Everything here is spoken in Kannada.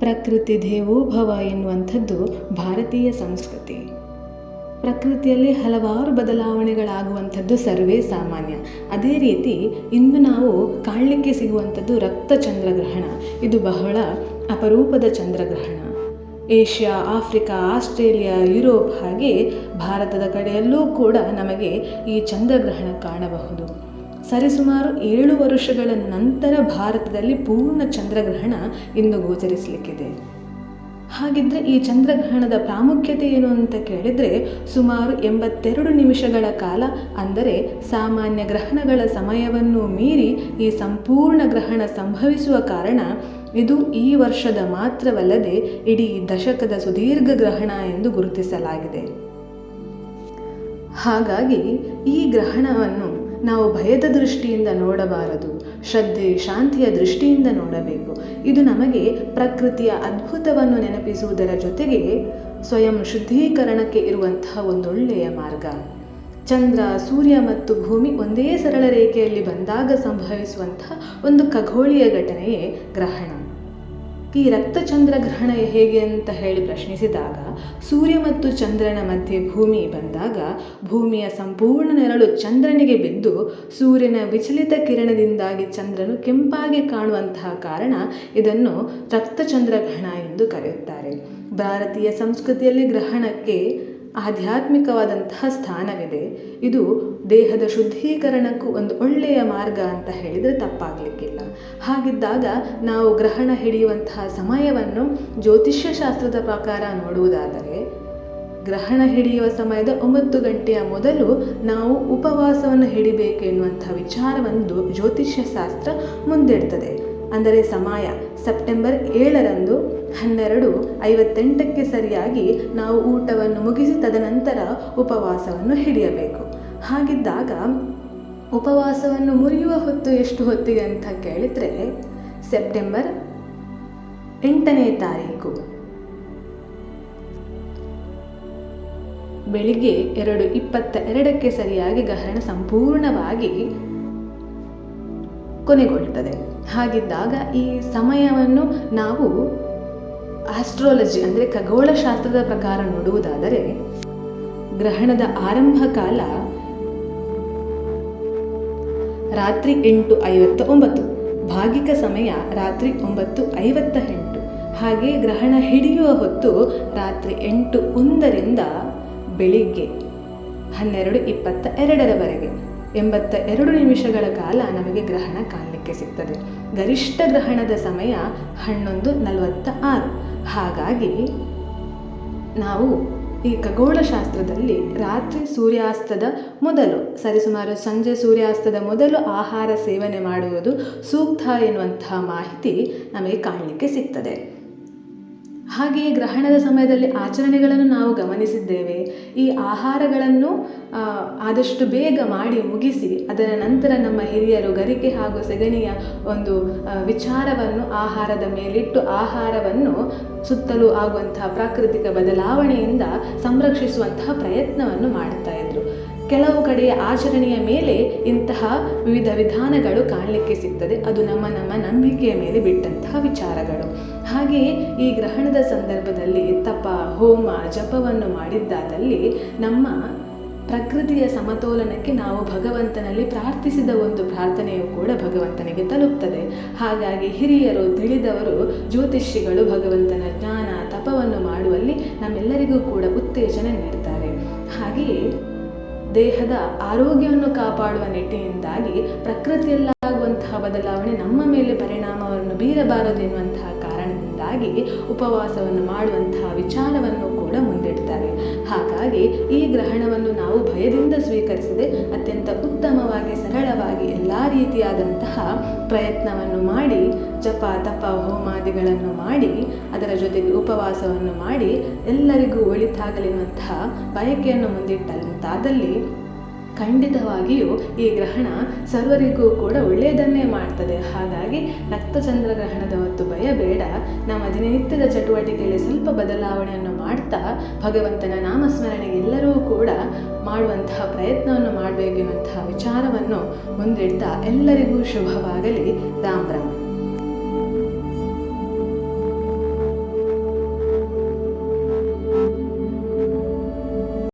ಪ್ರಕೃತಿ ದೇವೋಭವ ಎನ್ನುವಂಥದ್ದು ಭಾರತೀಯ ಸಂಸ್ಕೃತಿ. ಪ್ರಕೃತಿಯಲ್ಲಿ ಹಲವಾರು ಬದಲಾವಣೆಗಳಾಗುವಂಥದ್ದು ಸರ್ವೇ ಸಾಮಾನ್ಯ. ಅದೇ ರೀತಿ ಇಂದು ನಾವು ಕಾಣಲಿಕ್ಕೆ ಸಿಗುವಂಥದ್ದು ರಕ್ತ ಚಂದ್ರಗ್ರಹಣ. ಇದು ಬಹಳ ಅಪರೂಪದ ಚಂದ್ರಗ್ರಹಣ. ಏಷ್ಯಾ, ಆಫ್ರಿಕಾ, ಆಸ್ಟ್ರೇಲಿಯಾ, ಯುರೋಪ್ ಹಾಗೆ ಭಾರತದ ಕಡೆಯಲ್ಲೂ ಕೂಡ ನಮಗೆ ಈ ಚಂದ್ರಗ್ರಹಣ ಕಾಣಬಹುದು. ಸರಿಸುಮಾರು ಏಳು ವರ್ಷಗಳ ನಂತರ ಭಾರತದಲ್ಲಿ ಪೂರ್ಣ ಚಂದ್ರಗ್ರಹಣ ಇಂದು ಗೋಚರಿಸಲಿಕ್ಕಿದೆ. ಹಾಗಿದ್ರೆ ಈ ಚಂದ್ರಗ್ರಹಣದ ಪ್ರಾಮುಖ್ಯತೆ ಏನು ಅಂತ ಕೇಳಿದರೆ ಸುಮಾರು ಎಂಬತ್ತೆರಡು ನಿಮಿಷಗಳ ಕಾಲ ಅಂದರೆ ಸಾಮಾನ್ಯ ಗ್ರಹಣಗಳ ಸಮಯವನ್ನು ಮೀರಿ ಈ ಸಂಪೂರ್ಣ ಗ್ರಹಣ ಸಂಭವಿಸುವ ಕಾರಣ ಇದು ಈ ವರ್ಷದ ಮಾತ್ರವಲ್ಲದೆ ಇಡೀ ದಶಕದ ಸುದೀರ್ಘ ಗ್ರಹಣ ಎಂದು ಗುರುತಿಸಲಾಗಿದೆ. ಹಾಗಾಗಿ ಈ ಗ್ರಹಣವನ್ನು ನಾವು ಭಯದ ದೃಷ್ಟಿಯಿಂದ ನೋಡಬಾರದು, ಶ್ರದ್ಧೆ, ಶಾಂತಿಯ ದೃಷ್ಟಿಯಿಂದ ನೋಡಬೇಕು. ಇದು ನಮಗೆ ಪ್ರಕೃತಿಯ ಅದ್ಭುತವನ್ನು ನೆನಪಿಸುವುದರ ಜೊತೆಗೆ ಸ್ವಯಂ ಶುದ್ಧೀಕರಣಕ್ಕೆ ಇರುವಂತಹ ಒಂದೊಳ್ಳೆಯ ಮಾರ್ಗ. ಚಂದ್ರ, ಸೂರ್ಯ ಮತ್ತು ಭೂಮಿ ಒಂದೇ ಸರಳ ರೇಖೆಯಲ್ಲಿ ಬಂದಾಗ ಸಂಭವಿಸುವಂತಹ ಒಂದು ಖಗೋಳೀಯ ಘಟನೆಯೇ ಗ್ರಹಣ. ಈ ರಕ್ತಚಂದ್ರ ಗ್ರಹಣ ಹೇಗೆ ಅಂತ ಹೇಳಿ ಪ್ರಶ್ನಿಸಿದಾಗ ಸೂರ್ಯ ಮತ್ತು ಚಂದ್ರನ ಮಧ್ಯೆ ಭೂಮಿ ಬಂದಾಗ ಭೂಮಿಯ ಸಂಪೂರ್ಣ ನೆರಳು ಚಂದ್ರನಿಗೆ ಬಿದ್ದು ಸೂರ್ಯನ ವಿಚಲಿತ ಕಿರಣದಿಂದಾಗಿ ಚಂದ್ರನು ಕೆಂಪಾಗಿ ಕಾಣುವಂತಹ ಕಾರಣ ಇದನ್ನು ರಕ್ತಚಂದ್ರ ಗ್ರಹಣ ಎಂದು ಕರೆಯುತ್ತಾರೆ. ಭಾರತೀಯ ಸಂಸ್ಕೃತಿಯಲ್ಲಿ ಗ್ರಹಣಕ್ಕೆ ಆಧ್ಯಾತ್ಮಿಕವಾದಂತಹ ಸ್ಥಾನವಿದೆ. ಇದು ದೇಹದ ಶುದ್ಧೀಕರಣಕ್ಕೂ ಒಂದು ಒಳ್ಳೆಯ ಮಾರ್ಗ ಅಂತ ಹೇಳಿದರೆ ತಪ್ಪಾಗಲಿಕ್ಕಿಲ್ಲ. ಹಾಗಿದ್ದಾಗ ನಾವು ಗ್ರಹಣ ಹಿಡಿಯುವಂತಹ ಸಮಯವನ್ನು ಜ್ಯೋತಿಷ್ಯ ಶಾಸ್ತ್ರದ ಪ್ರಕಾರ ನೋಡುವುದಾದರೆ, ಗ್ರಹಣ ಹಿಡಿಯುವ ಸಮಯದ ಒಂಬತ್ತು ಗಂಟೆಯ ಮೊದಲು ನಾವು ಉಪವಾಸವನ್ನು ಹಿಡಿಬೇಕೆನ್ನುವಂಥ ವಿಚಾರವನ್ನು ಜ್ಯೋತಿಷ್ಯ ಶಾಸ್ತ್ರ ಮುಂದಿಡ್ತದೆ. ಅಂದರೆ ಸಮಯ, ಸೆಪ್ಟೆಂಬರ್ ಏಳರಂದು ಹನ್ನೆರಡು ಐವತ್ತೆಂಟಕ್ಕೆ ಸರಿಯಾಗಿ ನಾವು ಊಟವನ್ನು ಮುಗಿಸಿ ತದನಂತರ ಉಪವಾಸವನ್ನು ಹಿಡಿಯಬೇಕು. ಹಾಗಿದ್ದಾಗ ಉಪವಾಸವನ್ನು ಮುರಿಯುವ ಹೊತ್ತು ಎಷ್ಟು ಹೊತ್ತಿಗೆ ಅಂತ ಕೇಳಿದರೆ ಸೆಪ್ಟೆಂಬರ್ ಎಂಟನೇ ತಾರೀಕು. ಬೆಳಿಗ್ಗೆ ಎರಡು ಇಪ್ಪತ್ತ ಎರಡಕ್ಕೆ ಸರಿಯಾಗಿ ಗ್ರಹಣ ಸಂಪೂರ್ಣವಾಗಿ ಕೊನೆಗೊಳ್ಳುತ್ತದೆ. ಹಾಗಿದ್ದಾಗ ಈ ಸಮಯವನ್ನು ನಾವು ಆಸ್ಟ್ರಾಲಜಿ ಅಂದರೆ ಖಗೋಳಶಾಸ್ತ್ರದ ಪ್ರಕಾರ ನೋಡುವುದಾದರೆ, ಗ್ರಹಣದ ಆರಂಭ ಕಾಲ ರಾತ್ರಿ ಎಂಟು ಐವತ್ತ ಒಂಬತ್ತು. ಭಾಗಿಕ ಸಮಯ ರಾತ್ರಿ ಒಂಬತ್ತು ಐವತ್ತ ಎಂಟು. ಹಾಗೆ ಗ್ರಹಣ ಹಿಡಿಯುವ ಹೊತ್ತು ರಾತ್ರಿ ಎಂಟು ಒಂದರಿಂದ ಬೆಳಿಗ್ಗೆ ಹನ್ನೆರಡು ಇಪ್ಪತ್ತ ಎರಡರವರೆಗೆ. ಎಂಬತ್ತ ಎರಡು ನಿಮಿಷಗಳ ಕಾಲ ನಮಗೆ ಗ್ರಹಣ ಕಾಣಲಿಕ್ಕೆ ಸಿಗ್ತದೆ. ಗರಿಷ್ಠ ಗ್ರಹಣದ ಸಮಯ ಹನ್ನೊಂದು ನಲವತ್ತ ಆರು. ಹಾಗಾಗಿ ನಾವು ಈ ಖಗೋಳಶಾಸ್ತ್ರದಲ್ಲಿ ರಾತ್ರಿ ಸೂರ್ಯಾಸ್ತದ ಮೊದಲು, ಸರಿಸುಮಾರು ಸಂಜೆ ಸೂರ್ಯಾಸ್ತದ ಮೊದಲು ಆಹಾರ ಸೇವನೆ ಮಾಡುವುದು ಸೂಕ್ತ ಎನ್ನುವಂತಹ ಮಾಹಿತಿ ನಮಗೆ ಕಾಣಲಿಕ್ಕೆ ಸಿಗ್ತದೆ. ಹಾಗೆಯೇ ಗ್ರಹಣದ ಸಮಯದಲ್ಲಿ ಆಚರಣೆಗಳನ್ನು ನಾವು ಗಮನಿಸಿದ್ದೇವೆ. ಈ ಆಹಾರಗಳನ್ನು ಆದಷ್ಟು ಬೇಗ ಮಾಡಿ ಮುಗಿಸಿ, ಅದರ ನಂತರ ನಮ್ಮ ಹಿರಿಯರು ಗರಿಕೆ ಹಾಗೂ ಸೆಗಣಿಯ ಒಂದು ವಿಚಾರವನ್ನು, ಆಹಾರದ ಮೇಲಿಟ್ಟು ಆಹಾರವನ್ನು ಸುತ್ತಲೂ ಆಗುವಂತಹ ಪ್ರಾಕೃತಿಕ ಬದಲಾವಣೆಯಿಂದ ಸಂರಕ್ಷಿಸುವಂತಹ ಪ್ರಯತ್ನವನ್ನು ಮಾಡ್ತಾ ಕೆಲವು ಕಡೆಯ ಆಚರಣೆಯ ಮೇಲೆ ಇಂತಹ ವಿವಿಧ ವಿಧಾನಗಳು ಕಾಣಲಿಕ್ಕೆ ಸಿಗ್ತದೆ. ಅದು ನಮ್ಮ ನಮ್ಮ ನಂಬಿಕೆಯ ಮೇಲೆ ಬಿಟ್ಟಂತಹ ವಿಚಾರಗಳು. ಹಾಗೆಯೇ ಈ ಗ್ರಹಣದ ಸಂದರ್ಭದಲ್ಲಿ ತಪ, ಹೋಮ, ಜಪವನ್ನು ಮಾಡಿದ್ದಾದಲ್ಲಿ ನಮ್ಮ ಪ್ರಕೃತಿಯ ಸಮತೋಲನಕ್ಕೆ ನಾವು ಭಗವಂತನಲ್ಲಿ ಪ್ರಾರ್ಥಿಸಿದ ಒಂದು ಪ್ರಾರ್ಥನೆಯು ಕೂಡ ಭಗವಂತನಿಗೆ ತಲುಪ್ತದೆ. ಹಾಗಾಗಿ ಹಿರಿಯರು, ತಿಳಿದವರು ಜ್ಯೋತಿಷಿಗಳು ಭಗವಂತನ ಜ್ಞಾನ, ತಪವನ್ನು ಮಾಡುವಲ್ಲಿ ನಮ್ಮೆಲ್ಲರಿಗೂ ಕೂಡ ಉತ್ತೇಜನ ನೀಡ್ತಾರೆ. ಹಾಗೆಯೇ ದೇಹದ ಆರೋಗ್ಯವನ್ನು ಕಾಪಾಡುವ ನಿಟ್ಟಿನಿಂದಾಗಿ ಪ್ರಕೃತಿಯಲ್ಲಾಗುವಂತಹ ಬದಲಾವಣೆ ನಮ್ಮ ಮೇಲೆ ಪರಿಣಾಮವನ್ನು ಬೀರಬಾರದು ಎನ್ನುವಂತಹ ಕಾರಣದಿಂದಾಗಿ ಉಪವಾಸವನ್ನು ಮಾಡುವಂತಹ ವಿಚಾರವನ್ನು ಕೂಡ ಮುಂದಿಡ್ತಾರೆ. ಹಾಗಾಗಿ ಈ ಗ್ರಹಣವನ್ನು ನಾವು ಭಯದಿಂದ ಸ್ವೀಕರಿಸದೆ ಅತ್ಯಂತ ಉತ್ತಮವಾಗಿ ಸರಳವಾಗಿ ಎಲ್ಲ ರೀತಿಯಾದಂತಹ ಪ್ರಯತ್ನವನ್ನು ಮಾಡಿ ಜಪ ತಪ ಹೋಮಾದಿಗಳನ್ನು ಮಾಡಿ, ಅದರ ಜೊತೆಗೆ ಉಪವಾಸವನ್ನು ಮಾಡಿ ಎಲ್ಲರಿಗೂ ಒಳಿತಾಗಲೆನ್ನುವಂತಹ ಬಯಕೆಯನ್ನು ಮುಂದಿಟ್ಟಂತಾದಲ್ಲಿ ಖಂಡಿತವಾಗಿಯೂ ಈ ಗ್ರಹಣ ಸರ್ವರಿಗೂ ಕೂಡ ಒಳ್ಳೆಯದನ್ನೇ ಮಾಡ್ತದೆ. ಹಾಗಾಗಿ ರಕ್ತಚಂದ್ರ ಗ್ರಹಣದ ಹೊತ್ತು ಭಯ ಬೇಡ ನಮ್ಮ ದಿನನಿತ್ಯದ ಚಟುವಟಿಕೆಯಲ್ಲಿ ಸ್ವಲ್ಪ ಬದಲಾವಣೆಯನ್ನು ಮಾಡ್ತಾ ಭಗವಂತನ ನಾಮಸ್ಮರಣೆಗೆ ಎಲ್ಲರೂ ಕೂಡ ಮಾಡುವಂತಹ ಪ್ರಯತ್ನವನ್ನು ಮಾಡಬೇಕೆನ್ನುವಂತಹ ವಿಚಾರವನ್ನು ಮುಂದಿಡ್ತಾ ಎಲ್ಲರಿಗೂ ಶುಭವಾಗಲಿ. ರಾಮ್.